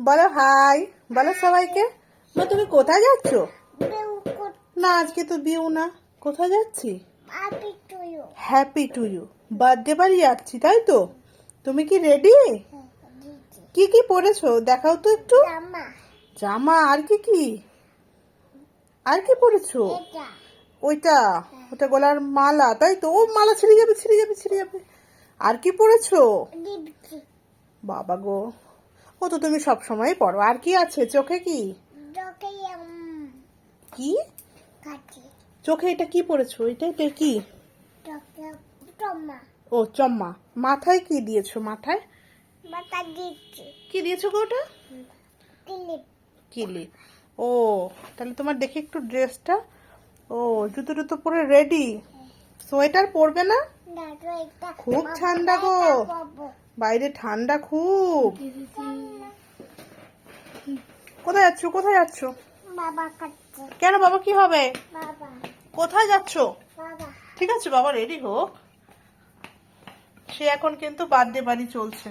বলো হাই। বলো সবাইকে। মা তুমি কোথায় যাচ্ছ? না আজকে তো বিউ না। কোথায় যাচ্ছি? হ্যাপি টু ইউ বার্থডে বাড়ি যাচ্ছি তাই তো? তুমি কি রেডি কি কি পরেছো দেখাও তো একটু। জামা। আর কি কি? আর কি পরেছো ওইটা ওটা গলার মালা তাই তো? ও মালা ছিঁড়ে যাবে ছিঁড়ে যাবে ছিঁড়ে যাবে। আর কি পরেছো বাবা গো। ও তো তুমি সব সময় পড়ো। আর কি আছে চোখে কি? কি? চোখে এটা কি পরেছো এটা এটা কি? ও চম্মা মাথায় কি দিয়েছ? মাথায়? কি দিয়েছ গো ওটা? কিলিপ। ও তাহলে তোমার দেখি একটু ড্রেসটা। ও জুতো টুতো পরে রেডি সোয়েটার পরবে না? খুব ঠান্ডা গো। বাইরে ঠান্ডা খুব। কোথায় যাচ্ছ? কোথায় যাচ্ছ? বাবা কাটছে। কেন বাবা কি হবে? বাবা। কোথায় যাচ্ছ? বাবা। ঠিক আছে বাবা রেডি হোক। সে এখন কিন্তু বার্থডে বাড়ি চলছে।